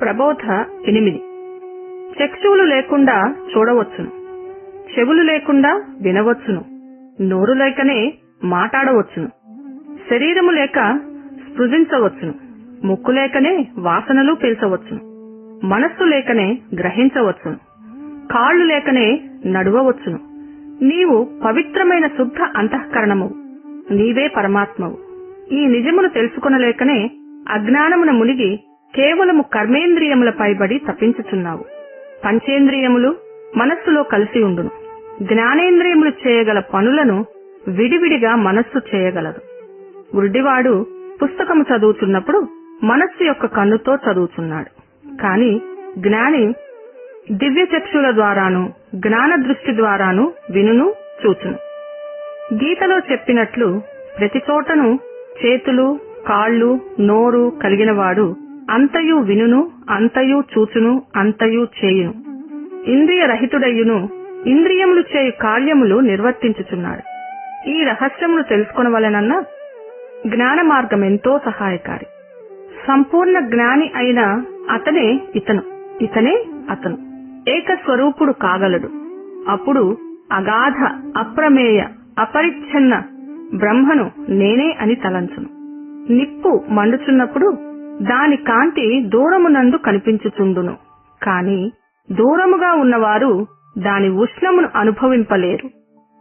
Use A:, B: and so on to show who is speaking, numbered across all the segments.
A: ప్రబోధ ఎనిమిది. చక్షువులు లేకుండా చూడవచ్చును. చెవులు లేకుండా వినవచ్చును. నోరు లేకనే మాట్లాడవచ్చును. శరీరము లేక స్పృశించవచ్చును ముక్కు లేకనే వాసనలు పీల్చవచ్చును. మనస్సు లేకనే గ్రహించవచ్చును. కాళ్ళు లేకనే నడువవచ్చును. నీవు పవిత్రమైన శుద్ధ అంతఃకరణము. నీవే పరమాత్మవు. ఈ నిజమును తెలుసుకొనలేకనే అజ్ఞానమున మునిగి కేవలము కర్మేంద్రియముల పైబడి తప్పించుచున్నావు పంచేంద్రియములు మనస్సులో కలిసి ఉండును. జ్ఞానేంద్రియములు చేయగల పనులను విడివిడిగా మనస్సు చేయగలదు. గుడ్డివాడు పుస్తకము చదువుతున్నప్పుడు మనస్సు యొక్క కన్నుతో చదువుతున్నాడు కాని జ్ఞాని దివ్య చక్షుల ద్వారాను జ్ఞాన దృష్టి ద్వారాను వినును చూచును. గీతలో చెప్పినట్లు ప్రతి చోటను చేతులు కాళ్ళు నోరు కలిగినవాడు అంతయు వినును అంతయు చూచును అంతయు చేయును. ఇంద్రియ రహితుడయ్యును ఇంద్రియములు చేయు కార్యములు నిర్వర్తించుచున్నాడు. ఈ రహస్యమును తెలుసుకొనవలనన్న జ్ఞాన మార్గం ఎంతో సహాయకారి. సంపూర్ణ జ్ఞాని అయిన అతనే ఇతను ఇతనే అతను. ఏకస్వరూపుడు కాగలడు. అప్పుడు అగాధ అప్రమేయ అపరిచ్ఛన్న బ్రహ్మను నేనే అని తలంచును. నిప్పు మండుచున్నప్పుడు దాని కాంతి దూరమునందు కనిపించుచుండును. కాని దూరముగా ఉన్నవారు దాని ఉష్ణమును అనుభవింపలేరు.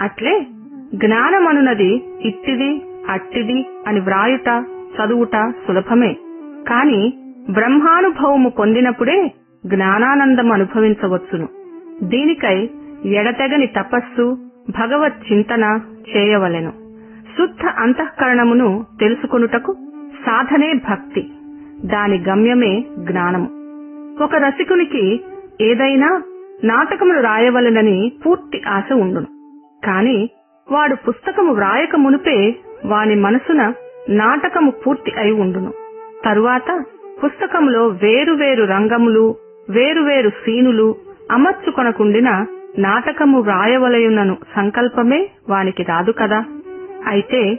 A: అట్లే జ్ఞానమనునది ఇట్టిది అట్టిది అని వ్రాయుట చదువుట సులభమే. కాని బ్రహ్మానుభవము పొందినప్పుడే జ్ఞానానందం అనుభవించవచ్చును. దీనికై ఎడతెగని తపస్సు భగవత్ చింతన చేయవలెను. శుద్ధ అంతఃకరణమును తెలుసుకొనుటకు సాధనే భక్తి. దాని గమ్యమే జ్ఞానము. ఒక రసికునికి ఏదైనా నాటకములు రాయవలనని పూర్తి ఆశ ఉండును. కాని వాడు పుస్తకము వ్రాయక మునుపే వాని మనసున నాటకము పూర్తి అయి ఉండును. తరువాత పుస్తకములో వేరువేరు రంగములు వేరువేరు సీనులు అమర్చుకొనకుండిన నాటకము వ్రాయవలయునను సంకల్పమే వానికి రాదు కదా. అయితే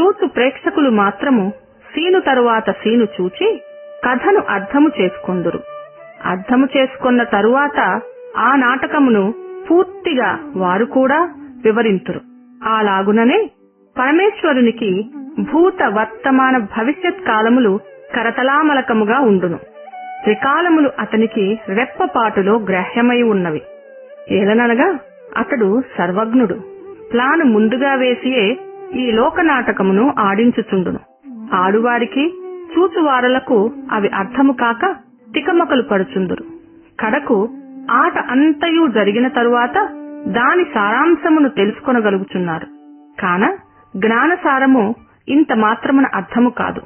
A: చూచు ప్రేక్షకులు మాత్రము సీను తరువాత సీను చూచి కథను అర్థము చేసుకొందురు. అర్థము చేసుకొన్న తరువాత ఆ నాటకమును పూర్తిగా వారు కూడా వివరింతురు. అలాగుననే పరమేశ్వరునికి భూత వర్తమాన భవిష్యత్ కాలములు కరతలామలకముగా ఉండును. త్రికాలములు అతనికి రెప్పపాటులో గ్రాహ్యమై ఉన్నవి. ఏలననగా అతడు సర్వజ్ఞుడు. ప్లాను ముందుగా వేసియే ఈ లోక నాటకమును ఆడించుచుండును. ఆడువారికి చూచువారలకు అవి అర్థము కాక తికమకలు పడుచుందురు. కడకు ఆట అంతయు జరిగిన తరువాత దాని సారాంశమును తెలుసుకొనగలుగుచున్నారు. కాన జ్ఞానసారము ఇంత మాత్రమున అర్థము కాదు.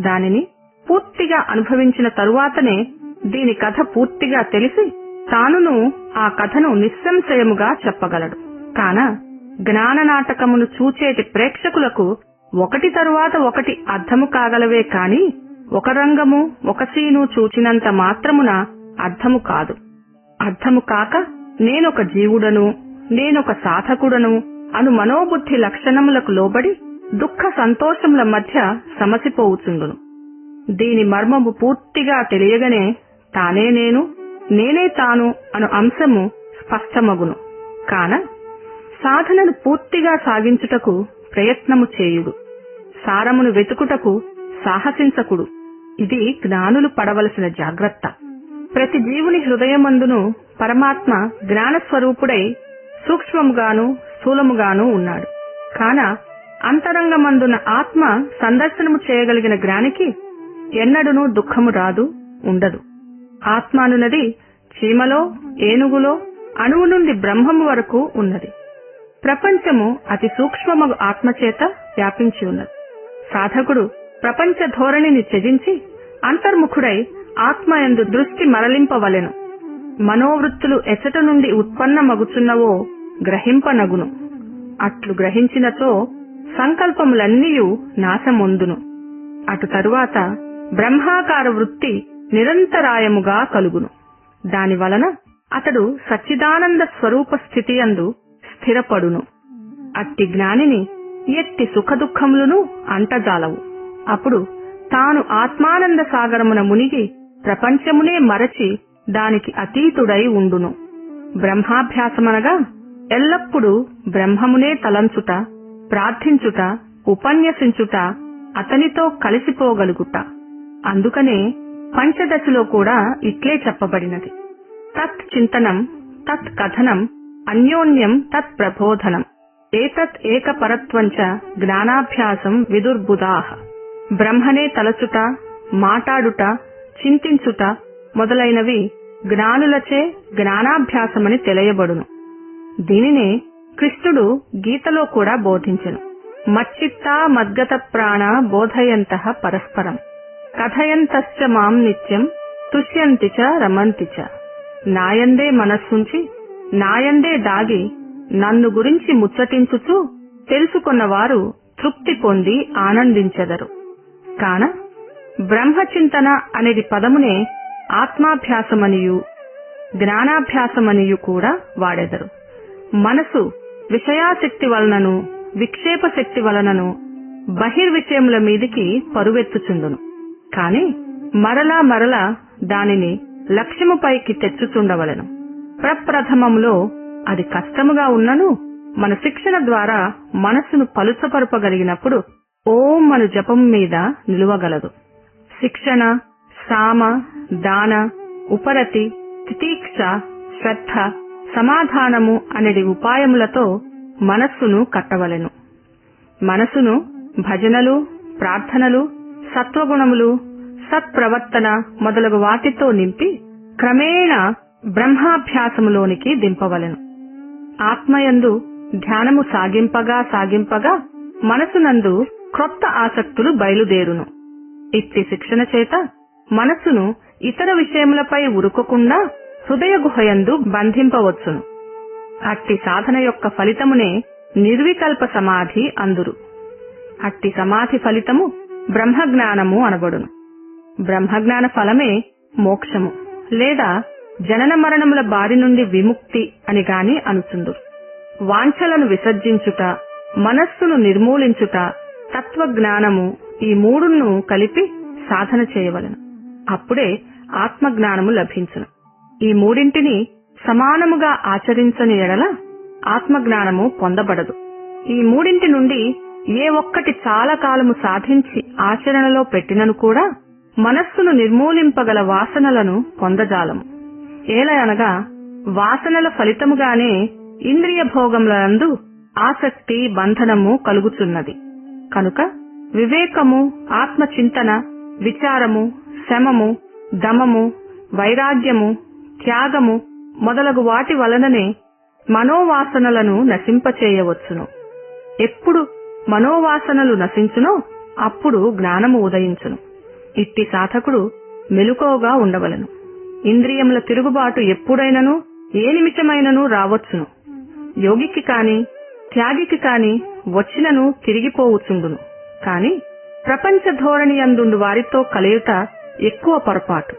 A: దానిని పూర్తిగా అనుభవించిన తరువాతనే దీని కథ పూర్తిగా తెలిసి తానును ఆ కథను నిస్సంశయముగా చెప్పగలడు. కాన జ్ఞాన నాటకమును చూచేటి ప్రేక్షకులకు ఒకటి తరువాత ఒకటి అర్థము కాగలవే కాని ఒక రంగము ఒక సీను చూచినంత మాత్రమున అర్థము కాదు. అర్థము కాక నేనొక జీవుడను నేనొక సాధకుడను అను మనోబుద్ధి లక్షణములకు లోబడి దుఃఖ సంతోషముల మధ్య సమసిపోవుచుండును. దీని మర్మము పూర్తిగా తెలియగనే తానే నేను నేనే తాను అను అంశము స్పష్టమగును. కాన సాధనను పూర్తిగా సాగించుటకు ప్రయత్నము చేయుడు. సారమును వెతుకుటకు సాహసించకుడు. ఇది జ్ఞానులు పడవలసిన జాగ్రత్త. ప్రతి జీవుని హృదయమందును పరమాత్మ జ్ఞానస్వరూపుడై సూక్ష్మముగాను స్థూలముగాను ఉన్నాడు. కాన అంతరంగమందున ఆత్మ సందర్శనము చేయగలిగిన జ్ఞానికి ఎన్నడునూ దుఃఖము రాదు ఉండదు. ఆత్మానున్నది చీమలో ఏనుగులో అణువు నుండి బ్రహ్మము వరకు ఉన్నది. ప్రపంచము అతి సూక్ష్మమగు ఆత్మచేత వ్యాపించి ఉన్నది. సాధకుడు ప్రపంచ ధోరణిని త్యజించి అంతర్ముఖుడై ఆత్మయందు దృష్టి మరలింపవలెను. మనోవృత్తులు ఎచ్చట నుండి ఉత్పన్నమగుచున్నవో గ్రహింపనగును. అట్లు గ్రహించినతో సంకల్పములన్నీయు నాశమొందును. అటు తరువాత బ్రహ్మాకార వృత్తి నిరంతరాయముగా కలుగును. దాని వలన అతడు సచ్చిదానంద స్వరూప స్థితియందు స్థిరపడును. అట్టి జ్ఞానిని ఎట్టి సుఖదుఖములను అంటజాలవు. అప్పుడు తాను ఆత్మానంద సాగరమున మునిగి ప్రపంచమునే మరచి దానికి అతీతుడై ఉండును. బ్రహ్మాభ్యాసమనగా ఎల్లప్పుడూ బ్రహ్మమునే తలంచుట ప్రార్థించుట ఉపన్యసించుట అతనితో కలిసిపోగలుగుట. అందుకనే పంచదశలో కూడా ఇట్లే చెప్పబడినది. తత్ చింతనం తత్ కథనం అన్యోన్యం తత్ ప్రబోధనం. ఏతత్ ఏకపరత్వంచ జ్ఞానాభ్యాసం విదుర్బుధాః. బ్రహ్మనే తలచుట మాటాడుట చింతించుట మొదలైనవి జ్ఞానులచే జ్ఞానాభ్యాసమని తెలియబడును. దీనినే కృష్ణుడు గీతలో కూడా బోధించెను. మచ్చిత్తా మద్గత ప్రాణ బోధయంత పరస్పరం. కథయంతశ్చ మాం నిత్యం తుష్యంతి చ రమంతి చ. నాయందే మనస్సుంచి నాయందే దాగి నన్ను గురించి ముచ్చటించుచు తెలుసుకున్నవారు తృప్తి పొంది ఆనందించెదరు. కాన బ్రహ్మచింతన అనేది పదమునే ఆత్మాభ్యాసమనియు జ్ఞానాభ్యాసమనియు కూడా వాడెదరు. మనసు విషయాశక్తి వలనను విక్షేప శక్తి వలనను బహిర్విషయముల మీదికి పరువెత్తుచుండును. కాని మరలా మరలా దానిని లక్ష్యముపైకి తెచ్చుచుండవలను. ప్రప్రథమంలో అది కష్టముగా ఉన్నను మన శిక్షణ ద్వారా మనస్సును పలుచపరపగలిగినప్పుడు ఓం అను జపం మీద నిలువగలదు. శిక్షణ సామ దాన ఉపరతి తితీక్ష శ్రద్ధ సమాధానము అనేది ఉపాయములతో మనస్సును కట్టవలెను. మనసును భజనలు ప్రార్థనలు సత్వగుణములు సత్ప్రవర్తన మొదలగు వాటితో నింపి క్రమేణా బ్రహ్మాభ్యాసములోనికి దింపవలెను. ఆత్మయందు ధ్యానము సాగింపగా సాగింపగా మనసునందు క్రొత్త ఆసక్తులు బయలుదేరును. ఇట్టి శిక్షణ చేత మనస్సును ఇతర విషయములపై ఉరుకకుండా హృదయ గుహయందు బంధింపవచ్చును. అట్టి సాధన యొక్క ఫలితమునే నిర్వికల్ప సమాధి అందురు. అట్టి సమాధి ఫలితము బ్రహ్మజ్ఞానము అనబడును. బ్రహ్మజ్ఞాన ఫలమే మోక్షము లేదా జనన మరణముల బారి నుండి విముక్తి అని గాని అనుచుందురు వాంఛలను విసర్జించుట మనస్సును నిర్మూలించుట తత్వజ్ఞానము ఈ మూడును కలిపి సాధన చేయవలను. అప్పుడే ఆత్మజ్ఞానము లభించును. ఈ మూడింటిని సమానముగా ఆచరించని ఎడల ఆత్మజ్ఞానము పొందబడదు. ఈ మూడింటి నుండి ఏ ఒక్కటి చాలా కాలము సాధించి ఆచరణలో పెట్టినను కూడా మనస్సును నిర్మూలింపగల వాసనలను పొందజాలము. ఏలయనగా వాసనల ఫలితముగానే ఇంద్రియ భోగములందు ఆసక్తి బంధనము కలుగుతున్నది. కనుక వివేకము ఆత్మచింతన విచారము శమము దమము వైరాగ్యము త్యాగము మొదలగు వాటి వలననే మనోవాసనలను నశింపచేయవచ్చును. ఎప్పుడు మనోవాసనలు నశించునో అప్పుడు జ్ఞానము ఉదయించును. ఇట్టి సాధకుడు మెలుకోగా ఉండవలను. ఇంద్రియముల తిరుగుబాటు ఎప్పుడైనను ఏ నిమిషమైనను రావచ్చును. యోగికి కాని త్యాగికి కాని వచ్చినను తిరిగిపోవచ్చుండును కాని ప్రపంచ ధోరణి అందుండు వారితో కలయుట ఎక్కువ పొరపాటు.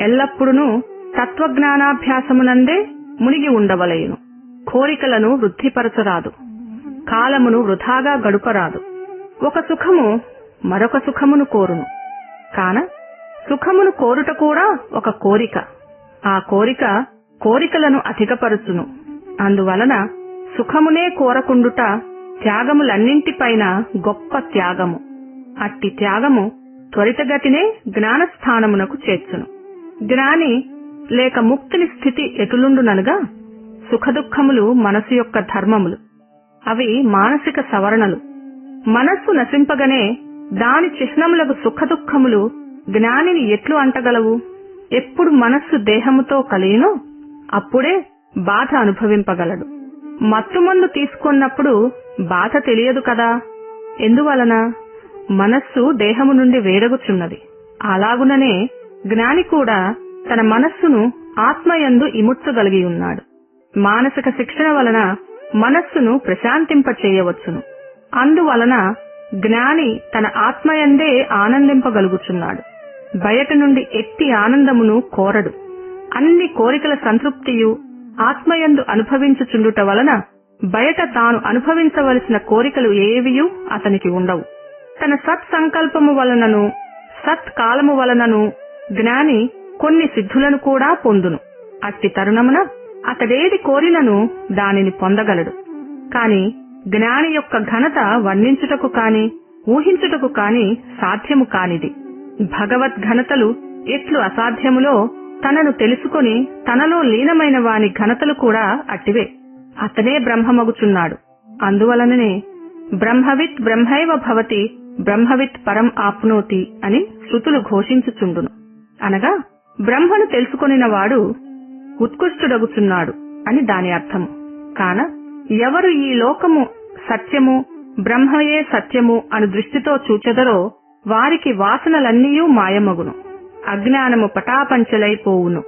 A: ఎల్లప్పుడూ తత్వజ్ఞానాభ్యాసమునందే మునిగి ఉండవలయును కోరికలను వృద్ధిపరచరాదు. కాలమును వృధాగా గడుపరాదు. ఒక సుఖము మరొక సుఖమును కోరును. కాన సుఖమును కోరుట కూడా ఒక కోరిక. ఆ కోరిక కోరికలను అధికపరుచును. అందువలన సుఖమునే కోరకుండుట త్యాగములన్నింటిపైన గొప్ప త్యాగము. అట్టి త్యాగము త్వరితగతినే జ్ఞానస్థానమునకు చేర్చును. జ్ఞాని లేక ముక్తిని స్థితి ఎటులుండుననగా సుఖదుఖములు మనసు యొక్క ధర్మములు. అవి మానసిక సవరణలు. మనస్సు నశింపగనే దాని చిహ్నములకు సుఖదుఖములు జ్ఞానిని ఎట్లు అంటగలవు? ఎప్పుడు మనస్సు దేహముతో కలిగినో అప్పుడే బాధ అనుభవింపగలడు. మత్తుమందు తీసుకున్నప్పుడు బాధ తెలియదు కదా? ఎందువలన? మనస్సు దేహము నుండి వేడగుచున్నది. అలాగుననే జ్ఞాని కూడా తన మనస్సును ఆత్మయందు ఇముడ్చగలిగి ఉన్నాడు మానసిక శిక్షణ వలన మనస్సును ప్రశాంతింపచేయవచ్చును. అందువలన జ్ఞాని తన ఆత్మయందే ఆనందింపగలుగుచున్నాడు. బయట నుండి ఎట్టి ఆనందమును కోరడు. అన్ని కోరికల సంతృప్తియు ఆత్మయందు అనుభవించుచుండుట వలన బయట తాను అనుభవించవలసిన కోరికలు ఏవియూ అతనికి ఉండవు. తన సత్సంకల్పము వలనను సత్కాలము వలనను జ్ఞాని కొన్ని సిద్ధులను కూడా పొందును. అట్టి తరుణమున అతడేది కోరినను దానిని పొందగలడు. కాని జ్ఞాని యొక్క ఘనత వర్ణించుటకు కాని ఊహించుటకు కాని సాధ్యము కానిది. భగవద్ఘనతలు ఎట్లు అసాధ్యములో తనను తెలుసుకుని తనలో లీనమైన వాని ఘనతలు కూడా అట్టివే. అతనే బ్రహ్మమగుచున్నాడు. అందువలననే బ్రహ్మవిత్ బ్రహ్మైవ భవతి బ్రహ్మవిత్ పరం ఆప్నోతి అని శృతులు ఘోషించుచుండును. అనగా బ్రహ్మను తెలుసుకొనిన వాడు ఉత్కృష్టుడగుచున్నాడు అని దాని అర్థము. కాన ఎవరు ఈ లోకము సత్యము బ్రహ్మయే సత్యము అను దృష్టితో చూచెదరో వారికి వాసనలన్నీయూ మాయమగును. అజ్ఞానము పటాపంచలైపోవును.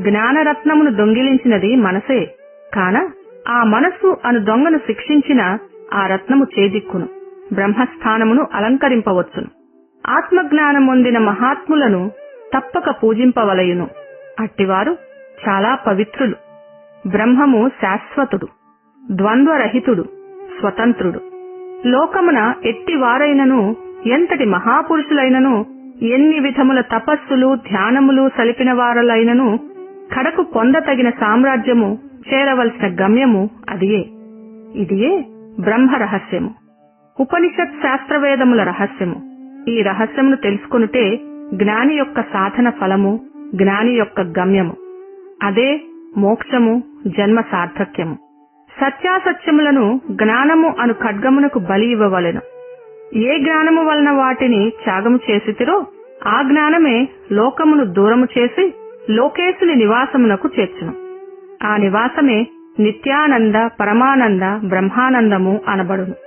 A: జ్ఞానరత్నమును దొంగిలించినది మనసే. కాన ఆ మనస్సు అను దొంగను శిక్షించిన ఆ రత్నము చేదిక్కును. బ్రహ్మస్థానమును అలంకరింపవచ్చును. ఆత్మజ్ఞానమొందిన మహాత్ములను తప్పక పూజింపవలయును. అట్టివారు చాలా పవిత్రులు. బ్రహ్మము శాశ్వతుడు. ద్వంద్వరహితుడు. స్వతంత్రుడు. లోకమున ఎట్టివారైనను ఎంతటి మహాపురుషులైనను ఎన్ని విధముల తపస్సులు ధ్యానములు సలిపిన వారలైనను కడకు పొందతగిన సామ్రాజ్యము చేరవలసిన గమ్యము అదియే. ఇదియే బ్రహ్మ రహస్యము. ఉపనిషత్ శాస్త్రవేదముల రహస్యము. ఈ రహస్యమును తెలుసుకునితే జ్ఞాని యొక్క సాధన ఫలము జ్ఞాని యొక్క గమ్యము. అదే మోక్షము జన్మ సార్థక్యము. సత్యాసత్యములను జ్ఞానము అను ఖడ్గమునకు బలి ఇవ్వవలెను. ఏ జ్ఞానము వలన వాటిని త్యాగము చేసితిరో ఆ జ్ఞానమే లోకమును దూరము చేసి లోకేశుని నివాసమునకు చేర్చును. ఆ నివాసమే నిత్యానంద పరమానంద బ్రహ్మానందము అనబడును.